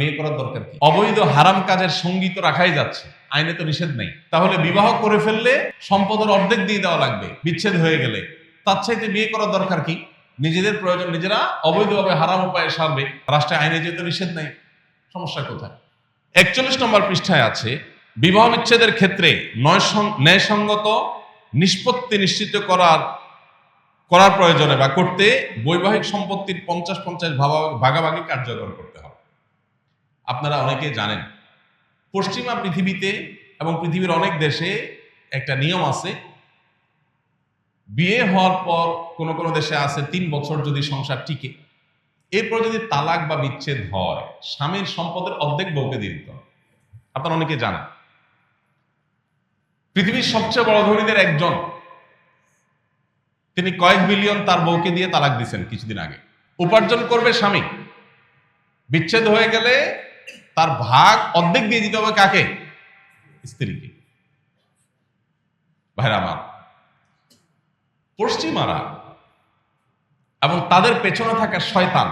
বিয়ে করার দরকার কি? অবৈধ হারাম কাজের সঙ্গী তো রাখাই যাচ্ছে, আইনে তো নিষেধ নেই। তাহলে বিবাহ করে ফেললে সম্পদের অর্ধেক দিয়ে দেওয়া লাগবে, বিচ্ছেদ হয়ে গেলে। তার চাইতে বিয়ে করার দরকার কি? নিজেদের প্রয়োজন, নিজেরা অবৈধভাবে হারাম উপায়ে সারবে। রাষ্ট্রে আইনে যেহেতু নিষেধ নেই, সমস্যা কোথায়? একচল্লিশ নম্বর পৃষ্ঠায় আছে, বিবাহ বিচ্ছেদের ক্ষেত্রে ন্যায়সঙ্গত নিষ্পত্তি নিশ্চিত করার করার প্রয়োজনে বা করতে বৈবাহিক সম্পত্তির পঞ্চাশ পঞ্চাশ ভাগাভাগি কার্যকর করতে হবে। আপনারা অনেকে জানেন। পশ্চিমা পৃথিবীতে এবং পৃথিবীর অনেক দেশে একটা নিয়ম আছে, বিয়ে হওয়ার পর কোনো কোনো দেশে আছে তিন বছর যদি সংসার টিকে, এরপর যদি তালাক বা বিচ্ছেদ হয়, স্বামীর সম্পদের অর্ধেক বউকে দিয়ে দিতে হবে। আপনারা অনেকে জানেন। পৃথিবীর সবচেয়ে বড় ধনীদের একজন, তিনি কয়েক বিলিয়ন তার বউকে দিয়ে তালাক দিছেন কিছুদিন আগে। উপার্জন করবে স্বামী। বিচ্ছেদ হয়ে গেলে তার ভাগ অর্ধেক দিয়ে দিতে হবে কাকে? স্ত্রীকে। ভাইরা আমার, পশ্চিমারা এবং তাদের পেছনে থাকা শয়তান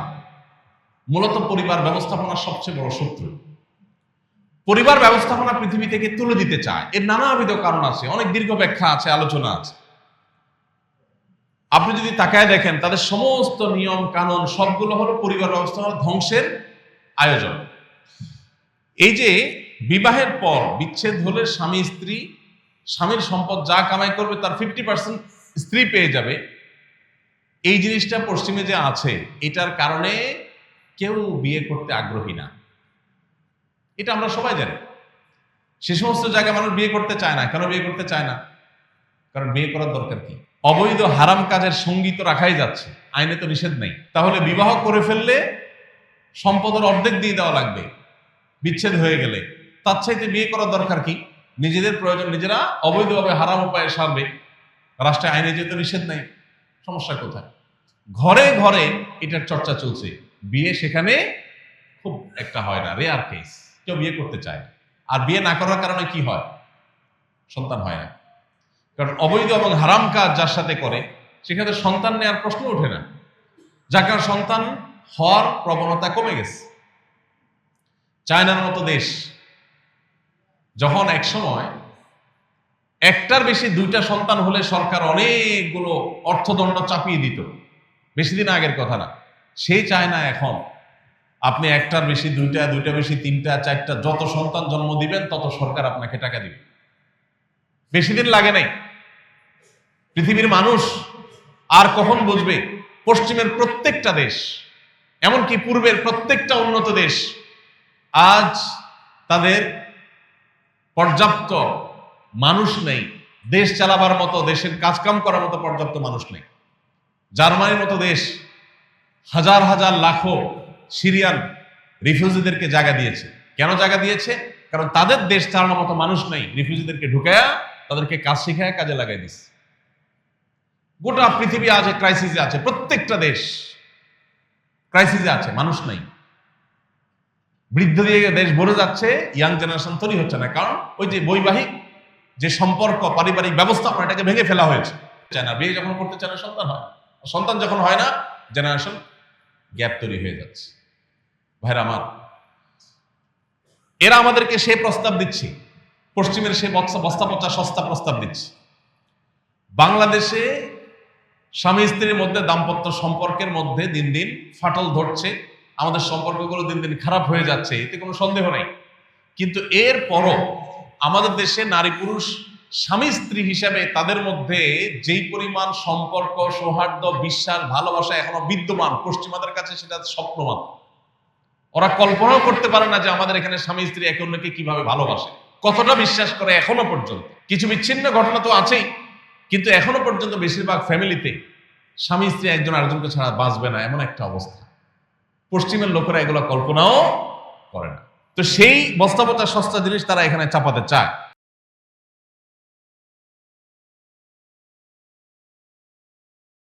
মূলত পরিবার ব্যবস্থাপনার সবচেয়ে বড় শত্রু। পরিবার ব্যবস্থাপনা পৃথিবী থেকে তুলে দিতে চায়। এর নানাবিধ কারণ আছে, অনেক দীর্ঘ ব্যাখ্যা আছে, আলোচনা আছে। আপনি যদি তাকায় দেখেন, তাদের সমস্ত নিয়ম কানুন সবগুলো হলো পরিবার ব্যবস্থাপনা ধ্বংসের আয়োজন। এই যে বিবাহের পর বিচ্ছেদ হলে স্বামী, স্ত্রী, স্বামীর সম্পদ যা কামাই করবে তার ফিফটি পার্সেন্ট স্ত্রী পেয়ে যাবে। এই জিনিসটা পশ্চিমে যে আছে, এটার কারণে কেউ বিয়ে করতে আগ্রহী না। এটা আমরা সবাই জানি। সে সমস্ত জায়গায় মানুষ বিয়ে করতে চায় না। কেন বিয়ে করতে চায় না? কারণ বিয়ে করার দরকার কি? অবৈধ হারাম কাজের সঙ্গী তো রাখাই যাচ্ছে। আইনে তো নিষেধ নেই। তাহলে বিবাহ করে ফেললে সম্পদের অর্ধেক দিয়ে দেওয়া লাগবে। বিচ্ছেদ হয়ে গেলে, তার চাইতে বিয়ে করার দরকার কি? নিজেদের প্রয়োজন, নিজেরা অবৈধভাবে হারাম উপায়ে সারবে। রাষ্ট্রে আইনে যেহেতু নিষেধ নেই, সমস্যা কোথায়? ঘরে ঘরে এটার চর্চা চলছে। বিয়ে সেখানে খুব একটা হয় না রেয়ার কেস কেউ বিয়ে করতে চায়। আর বিয়ে না করার কারণে কি হয়? সন্তান হয় না। কারণ অবৈধ এবং হারাম কাজ যার সাথে করে, সেখানে সন্তান নেওয়ার প্রশ্ন ওঠে না। যার সন্তান হওয়ার প্রবণতা কমে গেছে। চায়নার মতো দেশ, যখন এক সময় একটার বেশি দুইটা সন্তান হলে সরকার অনেকগুলো অর্থদণ্ড চাপিয়ে দিত। বেশি দিন আগের কথা না। সেই চায় না এখন আপনি একটার বেশি দুইটা দুইটা বেশি তিনটা, চারটা যত সন্তান জন্ম দিবেন, তত সরকার আপনাকে টাকা দিবে। বেশি দিন লাগে নাই। পৃথিবীর মানুষ আর কখন বুঝবে? পশ্চিমের প্রত্যেকটা দেশ, এমনকি পূর্বের প্রত্যেকটা উন্নত দেশ আজ তাদের পর্যাপ্ত মানুষ নেই। দেশ চালাবার মতো, দেশের কাজকাম করার মতো পর্যাপ্ত মানুষ নেই। জার্মানির মতো দেশ হাজার হাজার লাখো সিরিয়ান রিফিউজিদেরকে জায়গা দিয়েছে। কেন জায়গা দিয়েছে? কারণ তাদের দেশ চালানোর মতো মানুষ নেই। রিফিউজিদেরকে ঢুকায়া তাদেরকে কাজ শিখায় কাজে লাগাই দিছে। গোটা পৃথিবী আজ ক্রাইসিসে আছে। প্রত্যেকটা দেশ ক্রাইসিসে আছে। মানুষ নাই। বৃদ্ধ দিয়ে দেশ ভরে যাচ্ছে ইয়াং জেনারেশন তৈরি হচ্ছে না। কারণ ওই যে বৈবাহিক যে সম্পর্ক, পারিবারিক ব্যবস্থাপনা, এটাকে ভেঙে ফেলা হয়েছে। চায় না বিয়ে যখন করতে চায় না, সন্তান হয় সন্তান যখন হয় না জেনারেশন গ্যাপ তৈরি হয়ে যাচ্ছে। ভাইরা আমার, এরা আমাদেরকে সে প্রস্তাব দিচ্ছে। পশ্চিমের সে বস্তা পচা সস্তা প্রস্তাব দিচ্ছে। বাংলাদেশে স্বামী স্ত্রীর মধ্যে দাম্পত্য সম্পর্কের মধ্যে দিন দিন ফাটল ধরছে। আমাদের সম্পর্কগুলো দিন দিন খারাপ হয়ে যাচ্ছে, এতে কোনো সন্দেহ নেই। কিন্তু এর পরও আমাদের দেশে নারী পুরুষ স্বামী স্ত্রী হিসাবে তাদের মধ্যে যেই পরিমাণ সম্পর্ক, সৌহার্দ্য, বিশ্বাস, ভালোবাসা এখনও বিদ্যমান, পশ্চিমাদের কাছে সেটা স্বপ্নমান ওরা কল্পনাও করতে পারে না যে আমাদের এখানে স্বামী স্ত্রী একে অন্যকে কীভাবে ভালোবাসে। কতটা বিশ্বাস করে এখনও পর্যন্ত? কিছু বিচ্ছিন্ন ঘটনা তো আছেই, কিন্তু এখনও পর্যন্ত বেশিরভাগ ফ্যামিলিতে স্বামী স্ত্রী একজন আরেকজনকে ছাড়া বাঁচবে না, এমন একটা অবস্থা। পশ্চিমের লোকেরা এগুলো কল্পনাও করে না। তো সেই বস্তাপচা সস্তা জিনিস তারা এখানে চাপাতে চায়।